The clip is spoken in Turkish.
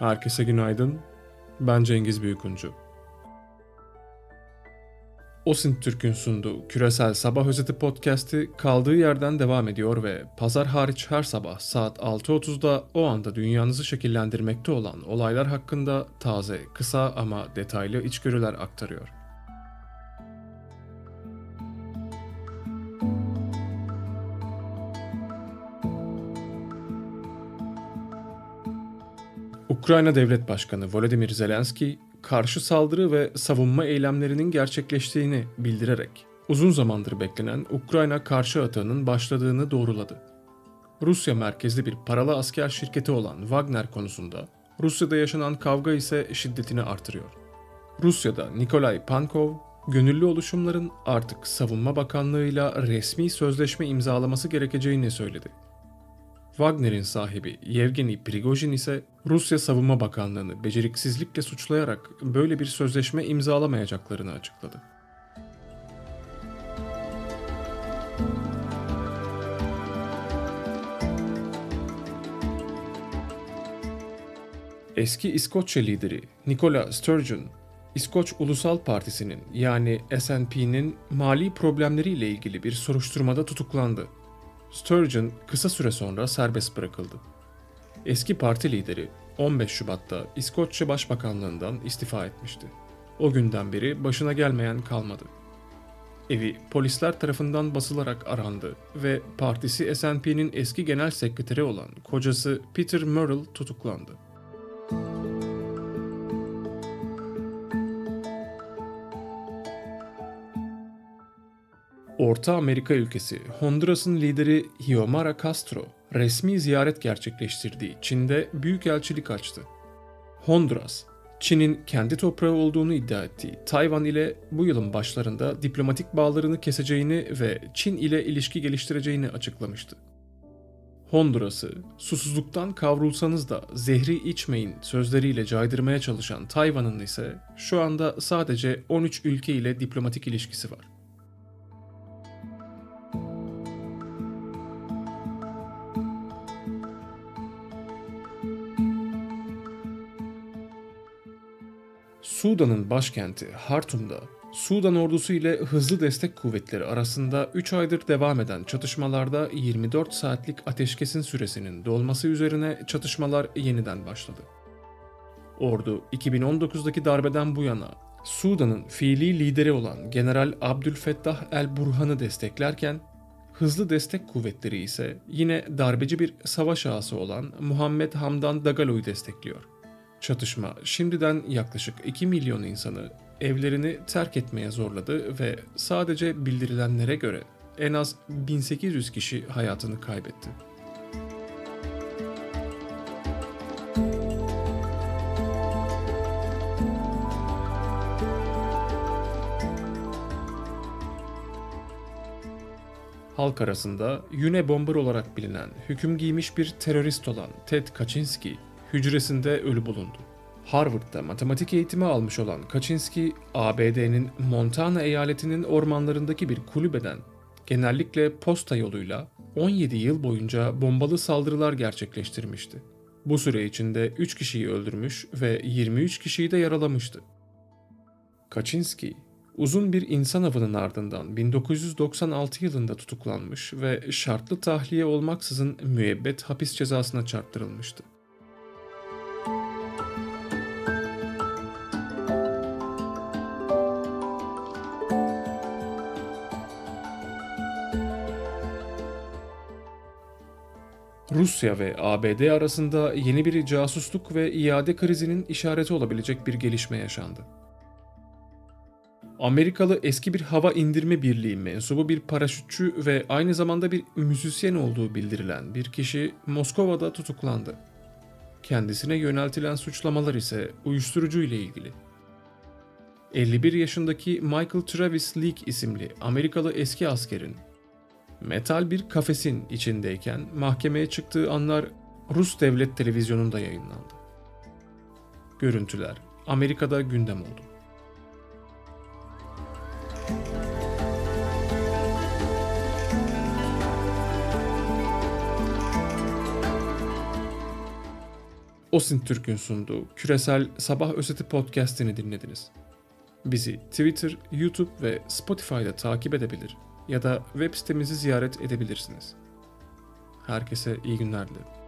Herkese günaydın. Ben Cengiz Büyükuncu. Osint Türk'ün sunduğu Küresel Sabah Özeti podcast'i kaldığı yerden devam ediyor ve pazar hariç her sabah saat 6.30'da o anda dünyanızı şekillendirmekte olan olaylar hakkında taze, kısa ama detaylı içgörüler aktarıyor. Ukrayna Devlet Başkanı Volodymyr Zelenski, karşı saldırı ve savunma eylemlerinin gerçekleştiğini bildirerek uzun zamandır beklenen Ukrayna karşı atağının başladığını doğruladı. Rusya merkezli bir paralı asker şirketi olan Wagner konusunda Rusya'da yaşanan kavga ise şiddetini artırıyor. Rusya'da Nikolay Pankov, gönüllü oluşumların artık Savunma Bakanlığı'yla resmi sözleşme imzalaması gerekeceğini söyledi. Wagner'in sahibi Yevgeni Prigojin ise Rusya Savunma Bakanlığı'nı beceriksizlikle suçlayarak böyle bir sözleşme imzalamayacaklarını açıkladı. Eski İskoçya lideri Nicola Sturgeon, İskoç Ulusal Partisi'nin yani SNP'nin mali problemleriyle ilgili bir soruşturmada tutuklandı. Sturgeon kısa süre sonra serbest bırakıldı. Eski parti lideri 15 Şubat'ta İskoçya Başbakanlığından istifa etmişti. O günden beri başına gelmeyen kalmadı. Evi polisler tarafından basılarak arandı ve partisi SNP'nin eski genel sekreteri olan kocası Peter Murrell tutuklandı. Orta Amerika ülkesi Honduras'ın lideri Xiomara Castro resmi ziyaret gerçekleştirdiği Çin'de büyükelçilik açtı. Honduras, Çin'in kendi toprağı olduğunu iddia ettiği Tayvan ile bu yılın başlarında diplomatik bağlarını keseceğini ve Çin ile ilişki geliştireceğini açıklamıştı. Honduras'ı susuzluktan kavrulsanız da zehri içmeyin sözleriyle caydırmaya çalışan Tayvan'ın ise şu anda sadece 13 ülke ile diplomatik ilişkisi var. Sudan'ın başkenti Hartum'da Sudan ordusu ile hızlı destek kuvvetleri arasında 3 aydır devam eden çatışmalarda 24 saatlik ateşkesin süresinin dolması üzerine çatışmalar yeniden başladı. Ordu 2019'daki darbeden bu yana Sudan'ın fiili lideri olan General Abdülfettah el-Burhan'ı desteklerken hızlı destek kuvvetleri ise yine darbeci bir savaş ağası olan Muhammed Hamdan Dagalo'yu destekliyor. Çatışma şimdiden yaklaşık 2 milyon insanı evlerini terk etmeye zorladı ve sadece bildirilenlere göre en az 1800 kişi hayatını kaybetti. Halk arasında Yune Bomber olarak bilinen hüküm giymiş bir terörist olan Ted Kaczynski hücresinde ölü bulundu. Harvard'da matematik eğitimi almış olan Kaczynski, ABD'nin Montana eyaletinin ormanlarındaki bir kulübeden genellikle posta yoluyla 17 yıl boyunca bombalı saldırılar gerçekleştirmişti. Bu süre içinde 3 kişiyi öldürmüş ve 23 kişiyi de yaralamıştı. Kaczynski, uzun bir insan avının ardından 1996 yılında tutuklanmış ve şartlı tahliye olmaksızın müebbet hapis cezasına çarptırılmıştı. Rusya ve ABD arasında yeni bir casusluk ve iade krizinin işareti olabilecek bir gelişme yaşandı. Amerikalı eski bir hava indirme birliği mensubu bir paraşütçü ve aynı zamanda bir müzisyen olduğu bildirilen bir kişi Moskova'da tutuklandı. Kendisine yöneltilen suçlamalar ise uyuşturucu ile ilgili. 51 yaşındaki Michael Travis Leak isimli Amerikalı eski askerin metal bir kafesin içindeyken mahkemeye çıktığı anlar Rus devlet televizyonunda yayınlandı. Görüntüler Amerika'da gündem oldu. Osin Türk'ün sunduğu Küresel Sabah Özeti Podcast'ini dinlediniz. Bizi Twitter, YouTube ve Spotify'da takip edebilir ya da web sitemizi ziyaret edebilirsiniz. Herkese iyi günler dilerim.